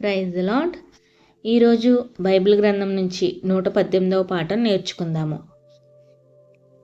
Praise lord ఈరోజు Bible గ్రంథం నుంచి నూట పద్దెనిమిదవ పాఠం నేర్చుకుందాము.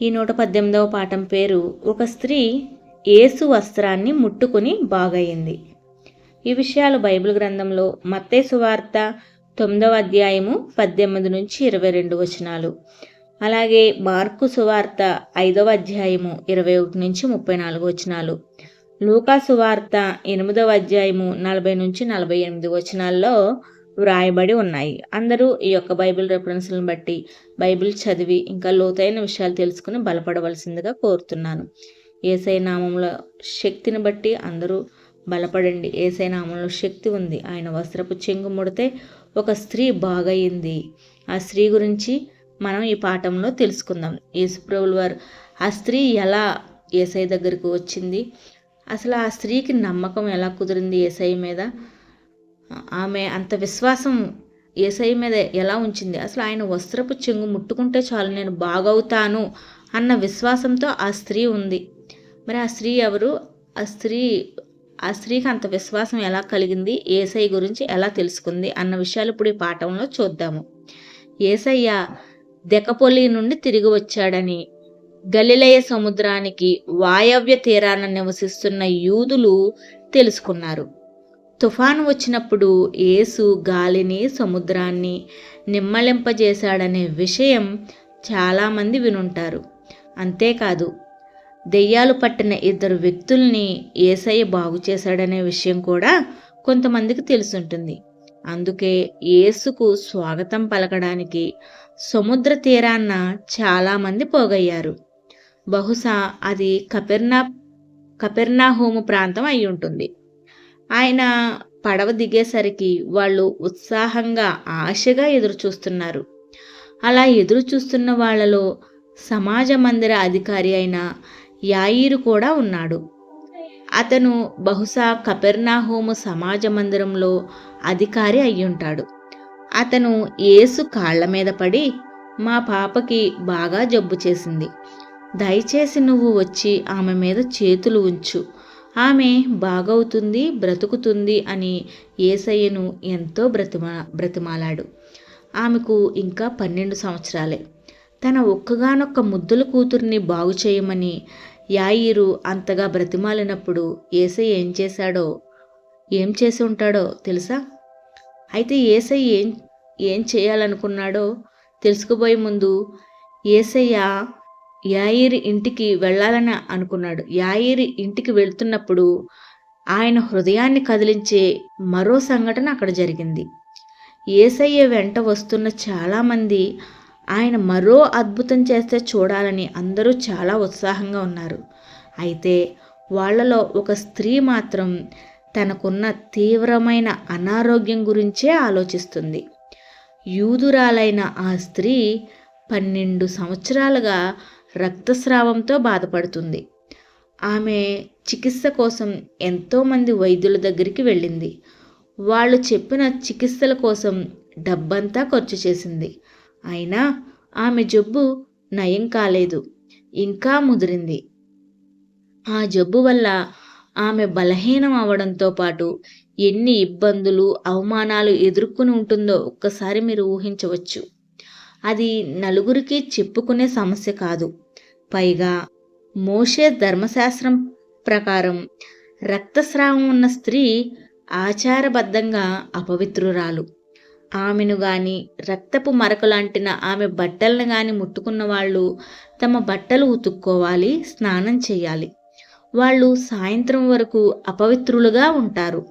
ఈ నూట పద్దెనిమిదవ పాఠం పేరు ఒక స్త్రీ ఏసు వస్త్రాన్ని ముట్టుకుని బాగయింది. ఈ విషయాలు బైబిల్ గ్రంథంలో మత్తేసు వార్త తొమ్మిదవ అధ్యాయము పద్దెనిమిది నుంచి ఇరవై రెండు వచనాలు. అలాగే మార్కు సువార్త ఐదవ అధ్యాయము ఇరవై ఒకటి నుంచి ముప్పై నాలుగు వచనాలు. లూకా వార్త ఎనిమిదవ అధ్యాయము నలభై నుంచి నలభై ఎనిమిది వచనాల్లో వ్రాయబడి ఉన్నాయి. అందరూ ఈ యొక్క బైబిల్ రెఫరెన్స్లను బట్టి బైబిల్ చదివి ఇంకా లోతైన విషయాలు తెలుసుకుని బలపడవలసిందిగా కోరుతున్నాను. ఏసై నామంలో శక్తిని బట్టి అందరూ బలపడండి. ఏసై నామంలో శక్తి ఉంది. ఆయన వస్త్రపు చెంగు ముడితే ఒక స్త్రీ బాగయింది. ఆ స్త్రీ గురించి మనం ఈ పాఠంలో తెలుసుకుందాం. యేసుప్రభులు వారు ఆ స్త్రీ ఎలా ఏసై దగ్గరకు వచ్చింది? అసలు ఆ స్త్రీకి నమ్మకం ఎలా కుదిరింది ఏసై మీద? ఆమె అంత విశ్వాసం ఏసై మీద ఎలా ఉంచింది? అసలు ఆయన వస్త్రపు చెంగు ముట్టుకుంటే చాలు నేను బాగవుతాను అన్న విశ్వాసంతో ఆ స్త్రీ ఉంది. మరి ఆ స్త్రీ ఎవరు? ఆ స్త్రీ ఆ స్త్రీకి అంత విశ్వాసం ఎలా కలిగింది? ఏసై గురించి ఎలా తెలుసుకుంది? అన్న విషయాలు ఇప్పుడు ఈ పాఠంలో చూద్దాము. ఏసయ్య దెకపోలి నుండి తిరిగి వచ్చాడని గలిలయ సముద్రానికి వాయవ్య తీరాన నివసిస్తున్న యూదులు తెలుసుకున్నారు. తుఫాను వచ్చినప్పుడు యేసు గాలిని సముద్రాన్ని నిమ్మలింపజేశాడనే విషయం చాలామంది వినుంటారు. అంతేకాదు దెయ్యాలు పట్టిన ఇద్దరు వ్యక్తుల్ని ఏసయ్య బాగు చేశాడనే విషయం కూడా కొంతమందికి తెలుసుంటుంది. అందుకే యేసుకు స్వాగతం పలకడానికి సముద్ర తీరాన్న చాలామంది పోగయ్యారు. బహుశా అది కపెర్నా కపెర్నాహోము ప్రాంతం అయి ఉంటుంది. ఆయన పడవ దిగేసరికి వాళ్ళు ఉత్సాహంగా ఆశగా ఎదురుచూస్తున్నారు. అలా ఎదురుచూస్తున్న వాళ్ళలో సమాజ మందిర అధికారి అయిన యాయిరు కూడా ఉన్నాడు. అతను బహుశా కపెర్నాహోము సమాజ మందిరంలో అధికారి అయ్యుంటాడు అతను ఏసు కాళ్ళ మీద పడి మా పాపకి బాగా జబ్బు చేసింది. దయచేసి నువ్వు వచ్చి ఆమె మీద చేతులు ఉంచు. ఆమె బాగవుతుంది బ్రతుకుతుంది అని ఏసయ్యను ఎంతో బ్రతిమా బ్రతిమాలాడు. ఆమెకు ఇంకా పన్నెండు సంవత్సరాలే. తన ఒక్కగానొక్క ముద్దుల కూతుర్ని బాగు చేయమని యాయిరు అంతగా బ్రతిమాలినప్పుడు ఏసయ్య ఏం చేశాడో ఏం చేసి ఉంటాడో తెలుసా? అయితే ఏసయ్య ఏం ఏం చేయాలనుకున్నాడో తెలుసుకుపోయే ముందు ఏసయ్య యాయిరి ఇంటికి వెళ్ళాలని అనుకున్నాడు. యాయిరి ఇంటికి వెళ్తున్నప్పుడు ఆయన హృదయాన్ని కదిలించే మరో సంఘటన అక్కడ జరిగింది. ఏసయ్య వెంట వస్తున్న చాలామంది ఆయన మరో అద్భుతం చేస్తే చూడాలని అందరూ చాలా ఉత్సాహంగా ఉన్నారు. అయితే వాళ్ళలో ఒక స్త్రీ మాత్రం తనకున్న తీవ్రమైన అనారోగ్యం గురించే ఆలోచిస్తుంది. యూదురాలైన ఆ స్త్రీ పన్నెండు సంవత్సరాలుగా రక్తస్రావంతో బాధపడుతుంది. ఆమె చికిత్స కోసం ఎంతోమంది వైద్యుల దగ్గరికి వెళ్ళింది. వాళ్ళు చెప్పిన చికిత్సల కోసం డబ్బంతా ఖర్చు చేసింది. అయినా ఆమె జబ్బు నయం కాలేదు. ఇంకా ముదిరింది. ఆ జబ్బు వల్ల ఆమె బలహీనం అవడంతో పాటు ఎన్ని ఇబ్బందులు అవమానాలు ఎదుర్కొని ఉంటుందో ఒక్కసారి మీరు ఊహించవచ్చు. అది నలుగురికి చెప్పుకునే సమస్య కాదు. పైగా మోషే ధర్మశాస్త్రం ప్రకారం రక్తస్రావం ఉన్న స్త్రీ ఆచారబద్ధంగా అపవిత్రురాలు. ఆమెను గాని రక్తపు మరకలాంటిన ఆమె బట్టలను గాని ముట్టుకున్న వాళ్ళు తమ బట్టలు ఉతుక్కోవాలి స్నానం చేయాలి. వాళ్ళు సాయంత్రం వరకు అపవిత్రులుగా ఉంటారు.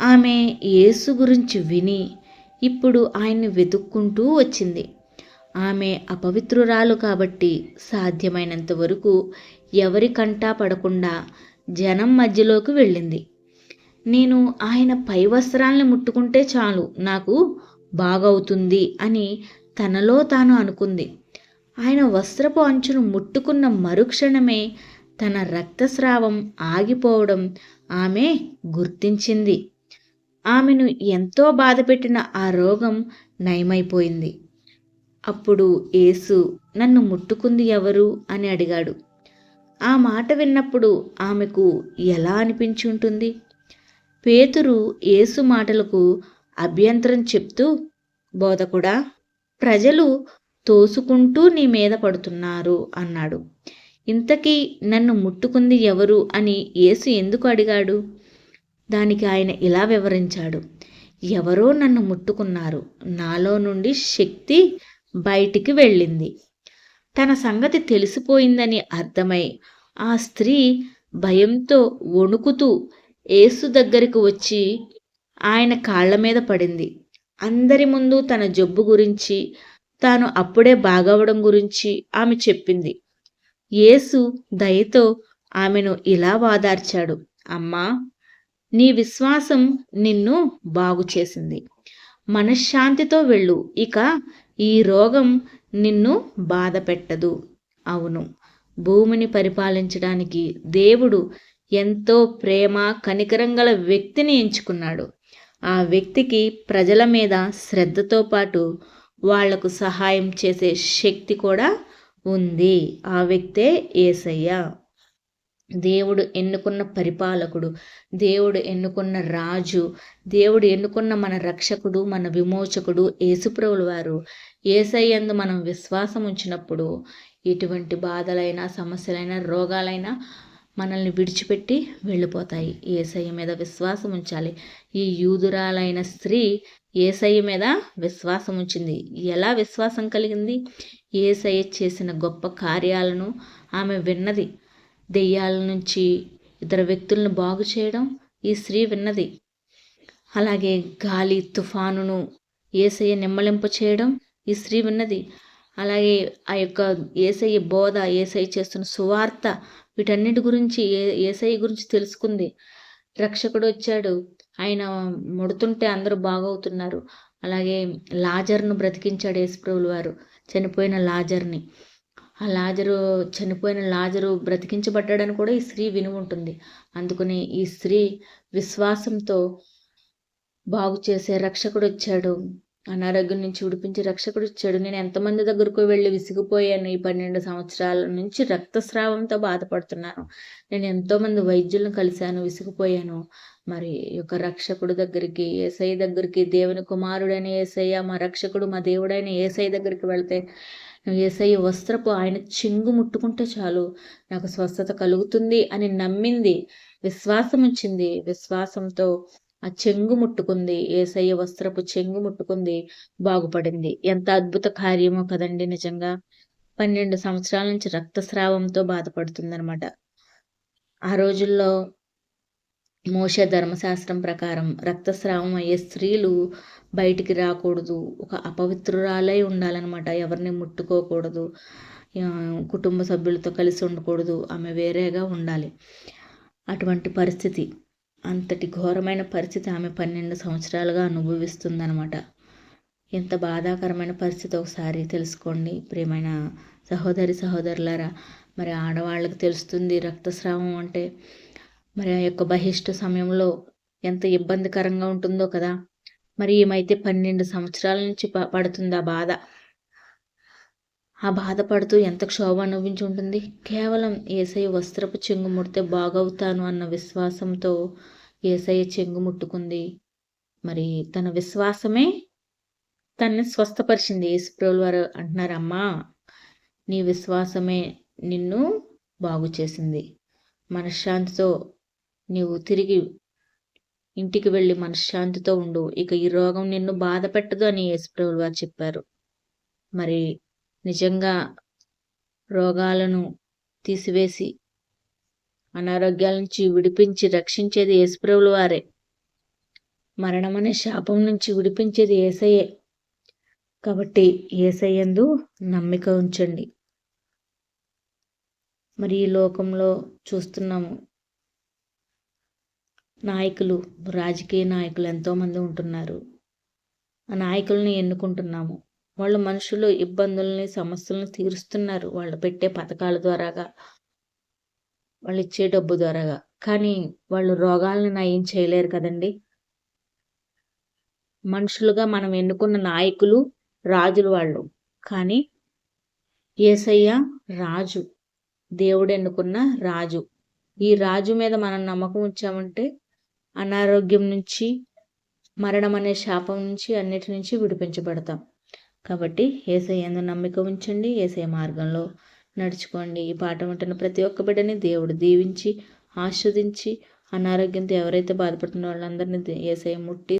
ఆమె యేసు గురించి విని ఇప్పుడు ఆయన్ని వెతుక్కుంటూ వచ్చింది. ఆమె అపవిత్రురాలు కాబట్టి సాధ్యమైనంత వరకు ఎవరి కంటా పడకుండా జనం మధ్యలోకి వెళ్ళింది. నేను ఆయన పై వస్త్రాలను ముట్టుకుంటే చాలు నాకు బాగవుతుంది అని తనలో తాను అనుకుంది. ఆయన వస్త్రపు అంచును ముట్టుకున్న మరుక్షణమే తన రక్తస్రావం ఆగిపోవడం ఆమె గుర్తించింది. ఆమెను ఎంతో బాధపెట్టిన ఆ రోగం నయమైపోయింది. అప్పుడు యేసు నన్ను ముట్టుకుంది ఎవరు? అని అడిగాడు. ఆ మాట విన్నప్పుడు ఆమెకు ఎలా అనిపించి ఉంటుంది? పేతురు యేసు మాటలకు అభ్యంతరం చెప్తూ బోధకుడా ప్రజలు తోసుకుంటూ నీ మీద పడుతున్నారు అన్నాడు. ఇంతకీ నన్ను ముట్టుకుంది ఎవరు? అని యేసు ఎందుకు అడిగాడు? దానికి ఆయన ఇలా వివరించాడు. ఎవరో నన్ను ముట్టుకున్నారు. నాలో నుండి శక్తి బయటికి వెళ్ళింది. తన సంగతి తెలిసిపోయిందని అర్థమై ఆ స్త్రీ భయంతో వణుకుతూ ఏసు దగ్గరికి వచ్చి ఆయన కాళ్ళ మీద పడింది. అందరి ముందు తన జబ్బు గురించి తాను అప్పుడే బాగవడం గురించి ఆమె చెప్పింది. యేసు దయతో ఆమెను ఇలా వాదార్చాడు. అమ్మా నీ విశ్వాసం నిన్ను బాగు చేసింది. మనశ్శాంతితో వెళ్ళు. ఇక ఈ రోగం నిన్ను బాధ పెట్టదు. అవును. భూమిని పరిపాలించడానికి దేవుడు ఎంతో ప్రేమ కనికరం గల వ్యక్తిని ఎంచుకున్నాడు. ఆ వ్యక్తికి ప్రజల మీద శ్రద్ధతో పాటు వాళ్ళకు సహాయం చేసే శక్తి కూడా ఉంది. ఆ వ్యక్తే ఏసయ్య. దేవుడు ఎన్నుకున్న పరిపాలకుడు దేవుడు ఎన్నుకున్న రాజు దేవుడు ఎన్నుకున్న మన రక్షకుడు మన విమోచకుడు యేసుప్రభులు వారు ఏసయ్యందు మనం విశ్వాసం ఉంచినప్పుడు ఎటువంటి బాధలైనా సమస్యలైనా రోగాలైనా మనల్ని విడిచిపెట్టి వెళ్ళిపోతాయి. ఏసయ్య మీద విశ్వాసం ఉంచాలి ఈ యూదురాలైన స్త్రీ ఏసయ్య మీద విశ్వాసం ఉంచింది ఎలా విశ్వాసం కలిగింది? ఏసయ్య చేసిన గొప్ప కార్యాలను ఆమె విన్నది. దెయ్యాల నుంచి ఇతర వ్యక్తులను బాగు చేయడం ఈ స్త్రీ విన్నది. అలాగే గాలి తుఫానును ఏసయ్య నిమ్మలింప చేయడం ఈ స్త్రీ విన్నది. అలాగే ఆ యొక్క ఏసఐ బోధ ఏసఐ చేస్తున్న సువార్త వీటన్నిటి గురించి ఏ ఏసఐ గురించి తెలుసుకుంది. రక్షకుడు వచ్చాడు. ఆయన ముడుతుంటే అందరూ బాగవుతున్నారు. అలాగే లాజర్ను బ్రతికించాడు యేసుప్రభులు వారు. చనిపోయిన లాజర్ని. ఆ లాజరు చనిపోయిన లాజరు బ్రతికించబడ్డాడని కూడా ఈ స్త్రీ విని ఉంటుంది. అందుకని ఈ స్త్రీ విశ్వాసంతో బాగు చేసే రక్షకుడు వచ్చాడు. అనారోగ్యం నుంచి ఉడిపించి రక్షకుడు ఇచ్చాడు. నేను ఎంతమంది దగ్గరకు వెళ్ళి విసిగిపోయాను. ఈ పన్నెండు సంవత్సరాల నుంచి రక్తస్రావంతో బాధపడుతున్నాను. నేను ఎంతోమంది వైద్యులను కలిశాను విసిగిపోయాను. మరి యొక్క రక్షకుడు దగ్గరికి ఏసై దగ్గరికి దేవుని కుమారుడైన ఏసయ్య మా రక్షకుడు మా దేవుడైన ఏసై దగ్గరికి వెళ్తే ఏసై వస్త్రపు ఆయన చెంగు ముట్టుకుంటే చాలు. నాకు స్వస్థత కలుగుతుంది అని నమ్మింది. విశ్వాసం వచ్చింది విశ్వాసంతో ఆ చెంగు ముట్టుకుంది. ఏసయ్య వస్త్రపు చెంగు ముట్టుకుంది. బాగుపడింది. ఎంత అద్భుత కార్యమో కదండి నిజంగా. పన్నెండు సంవత్సరాల నుంచి రక్తస్రావంతో బాధపడుతుందనమాట ఆ రోజుల్లో మోష ధర్మశాస్త్రం ప్రకారం రక్తస్రావం అయ్యే స్త్రీలు బయటికి రాకూడదు. ఒక అపవిత్రురాలై ఉండాలన్నమాట. ఎవరిని ముట్టుకోకూడదు. కుటుంబ సభ్యులతో కలిసి ఉండకూడదు. ఆమె వేరేగా ఉండాలి. అటువంటి పరిస్థితి. అంతటి ఘోరమైన పరిస్థితి ఆమె పన్నెండు సంవత్సరాలుగా అనుభవిస్తుందన్నమాట. ఎంత బాధాకరమైన పరిస్థితి ఒకసారి తెలుసుకోండి ప్రియమైన సహోదరి సహోదరులారా. మరి ఆడవాళ్ళకి తెలుస్తుంది రక్తస్రావం అంటే మరి ఆ యొక్క బహిష్ట సమయంలో ఎంత ఇబ్బందికరంగా ఉంటుందో కదా. మరి ఏమైతే పన్నెండు సంవత్సరాల నుంచి పడుతుంది ఆ బాధ. ఆ బాధపడుతూ ఎంత క్షోభ అనుభవించి ఉంటుంది కేవలం ఏసై వస్త్రపు చెంగు ముడితే బాగవుతాను అన్న విశ్వాసంతో ఏసయ్య చెంగు ముట్టుకుంది. మరి తన విశ్వాసమే తన్ని స్వస్థపరిచింది. యేసుప్రభులు వారు అంటున్నారమ్మా నీ విశ్వాసమే నిన్ను బాగు చేసింది. మనశ్శాంతితో నీవు తిరిగి ఇంటికి వెళ్ళి మనశ్శాంతితో ఉండు. ఇక ఈ రోగం నిన్ను బాధ పెట్టదు అని యేసుప్రభులు వారు చెప్పారు. మరి నిజంగా రోగాలను తీసివేసి అనారోగ్యాల నుంచి విడిపించి రక్షించేది యేసుప్రభుల వారే. మరణం అనే శాపం నుంచి విడిపించేది ఏసయ్యే. కాబట్టి ఏసయ్యందు నమ్మిక ఉంచండి. మరి ఈ లోకంలో చూస్తున్నాము నాయకులు రాజకీయ నాయకులు ఎంతోమంది ఉంటున్నారు. ఆ నాయకుల్ని ఎన్నుకుంటున్నాము. వాళ్ళు మనుషులు ఇబ్బందుల్ని సమస్యలను తీరుస్తున్నారు. వాళ్ళు పెట్టే పథకాల ద్వారాగా వాళ్ళు ఇచ్చే డబ్బు ద్వారాగా. కానీ వాళ్ళు రోగాలను నయం చేయలేరు కదండి. మనుషులుగా మనం ఎన్నుకున్న నాయకులు రాజులు వాళ్ళు. కానీ ఏసయ్య రాజు దేవుడు ఎన్నుకున్న రాజు. ఈ రాజు మీద మనం నమ్మకం ఉంచామంటే అనారోగ్యం నుంచి మరణం అనే శాపం నుంచి అన్నిటి నుంచి విడిపించబడతాం. కాబట్టి ఏసై ఎందు నమ్మిక ఉంచండి. ఏసై మార్గంలో నడుచుకోండి. ఈ పాట ఉంటున్న ప్రతి ఒక్క బిడ్డని దేవుడు దీవించి ఆస్వాదించి అనారోగ్యంతో ఎవరైతే బాధపడుతున్న వాళ్ళందరినీ ఏసై ముట్టి